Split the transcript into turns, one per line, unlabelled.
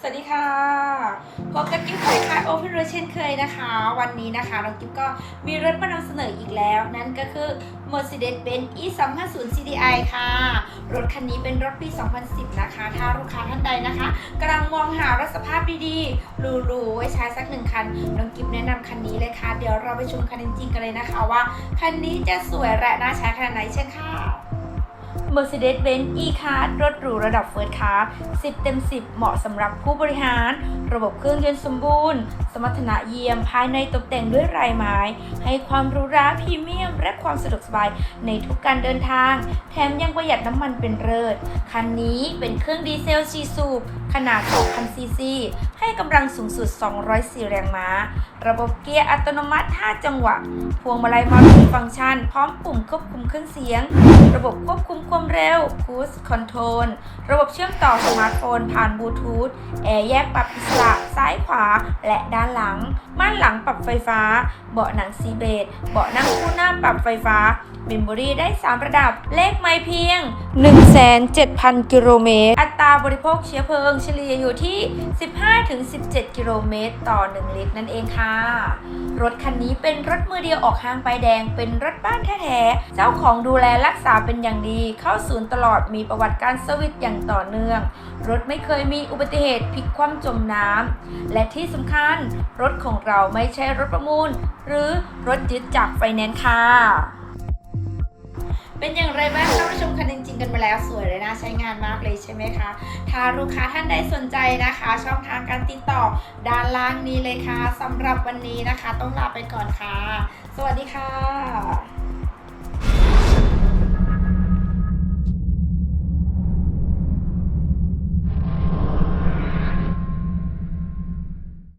สวัสดีค่ะพบกับกิ๊บไข่ค่ะโอเพนรเช่นเคยนะคะ วันนี้นะคะน้องกิ๊บก็มีรถมานำเสนออีกแล้ว นั่นก็คือ Mercedes-Benz E 2 5 0 CDI ค่ะ รถคันนี้เป็นรถปี 2010 นะคะ ถ้าลูกค้าท่านใดนะคะกำลังมองหารถสภาพดีๆหรูๆไว้ใช้สักหนึ่งคันน้องกิ๊บแนะนำคันนี้เลยค่ะ เดี๋ยวเราไปชมคันจริงๆกันเลยนะคะว่า คันนี้จะสวยและน่าใช้ขนาดไหนเช่นค่ะ Mercedes-Benz E-Class รถหรูระดับ First Class 10 เต็ม 10 เหมาะสำหรับผู้บริหาร ระบบเครื่องยนต์สมบูรณ์ สมรรถนะเยี่ยมภายในตกแต่งด้วยลายไม้ ให้ความหรูหราพรีเมียม และความสะดวกสบายในทุกการเดินทาง แถมยังประหยัดน้ำมันเป็นเลิศคันนี้เป็นเครื่องดีเซล4สูบขนาด 2,000 ซีซี ให้กำลังสูงสุด 204 แรงม้า ระบบเกียร์อัตโนมัติ 5 จังหวะ พวงมาลัยมัลติฟังก์ชัน พร้อมปุ่มควบคุมเครื่องเสียง ระบบควบคุมความเร็ว Cruise Control ระบบเชื่อมต่อสมาร์ทโฟนผ่านบลูทูธ แอร์แยกปรับอิสระซ้ายขวา และด้านหลัง ม่านหลังปรับไฟฟ้า เบาะหนังซีเบดเบาะนั่งคู่หน้าปรับไฟฟ้าเมมโมรี่ได้ 3 ระดับ เลขไม่เพียง 1,700,000 กิโลเมตราบริโภคเชื้อเพลิงเฉลี่ยอยู่ที่ 15-17 กิโลเมตรต่อ 1 ลิตรนั่นเองค่ะ รถคันนี้เป็นรถมือเดียวออกห้างไปแดง เป็นรถบ้านแท้ๆ เจ้าของดูแลรักษาเป็นอย่างดี เข้าศูนย์ตลอด มีประวัติการเซอร์วิสอย่างต่อเนื่อง รถไม่เคยมีอุบัติเหตุพลิกคว่ำจมน้ำ และที่สำคัญ รถของเราไม่ใช่รถประมูล หรือรถยึดจากไฟแนนซ์ค่ะ เป็นอย่างไรบ้างเราไปชมคันจริงๆ กันมาแล้วสวยเลยนะใช้งานมากเลยใช่ไหมคะ ถ้าลูกค้าท่านใดสนใจนะคะ ช่องทางการติดต่อด้านล่างนี้เลยค่ะสำหรับวันนี้นะคะ ต้องลาไปก่อนค่ะ สวัสดีค่ะ